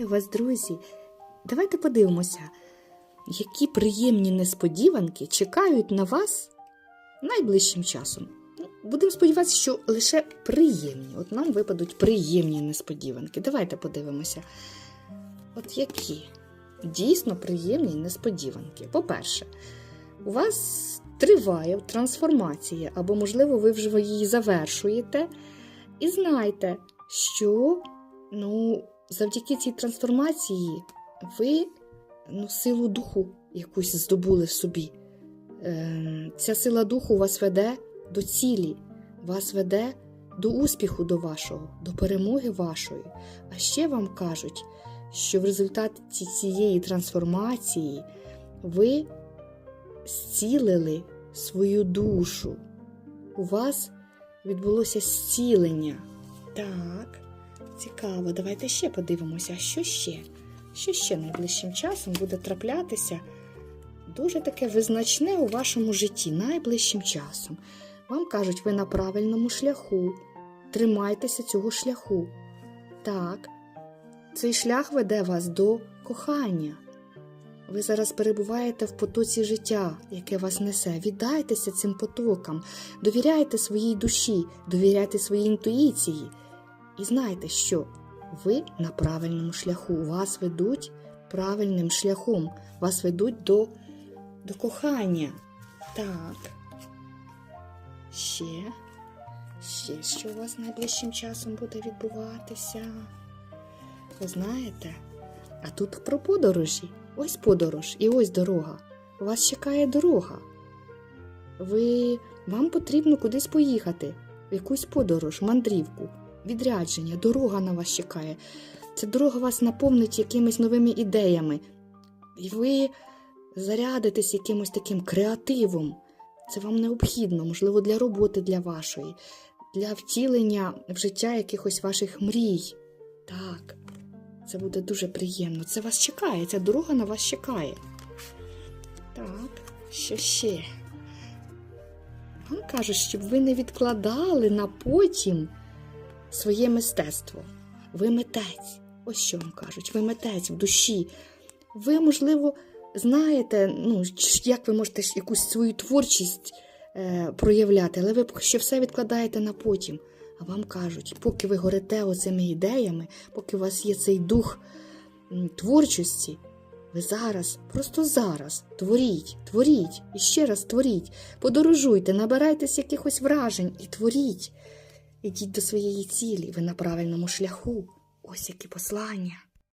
Вітаю вас, друзі! Давайте подивимося, які приємні несподіванки чекають на вас найближчим часом. Ну, Будемо сподіватися, що лише приємні. От нам випадуть приємні несподіванки. Давайте подивимося. От які дійсно приємні несподіванки. По-перше, у вас триває трансформація, або, можливо, ви вже її завершуєте. І знайте, що ну, завдяки цій трансформації ви ну, силу духу якусь здобули в собі. Е, ця сила духу вас веде до цілі, вас веде до успіху до вашого, до перемоги вашої. А ще вам кажуть, що в результаті цієї трансформації ви зцілили свою душу. У вас відбулося зцілення. Так, цікаво, давайте ще подивимося, що ще? Що ще найближчим часом буде траплятися дуже таке визначне у вашому житті найближчим часом. Вам кажуть, ви на правильному шляху. Тримайтеся цього шляху. Так, цей шлях веде вас до кохання. Ви зараз перебуваєте в потоці життя, яке вас несе. Віддайтеся цим потокам, довіряйте своїй душі, довіряйте своїй інтуїції. І знайте, що ви на правильному шляху. Вас ведуть правильним шляхом, вас ведуть до, до кохання. Так. Ще, ще що у вас найближчим часом буде відбуватися? Ви знаєте? А тут про подорожі. Ось подорож і ось дорога. Вас чекає дорога. Ви, Вам потрібно кудись поїхати, в якусь подорож, мандрівку, відрядження, дорога на вас чекає. Ця дорога вас наповнить якимись новими ідеями. І ви зарядитесь якимось таким креативом. Це вам необхідно, можливо, для роботи для вашої, для втілення в життя якихось ваших мрій. Так. Це буде дуже приємно. Це вас чекає, ця дорога на вас чекає. Так, що ще? Вам кажуть, щоб ви не відкладали на потім своє мистецтво. Ви митець. Ось що вам кажуть, ви митець в душі. Ви, можливо, знаєте, ну, як ви можете якусь свою творчість е, проявляти, але ви що все відкладаєте на потім. А вам кажуть, поки ви горите оцими ідеями, поки у вас є цей дух творчості, ви зараз, просто зараз творіть, творіть і ще раз творіть, подорожуйте, набирайтесь якихось вражень і творіть. Ідіть до своєї цілі, ви на правильному шляху. Ось які послання.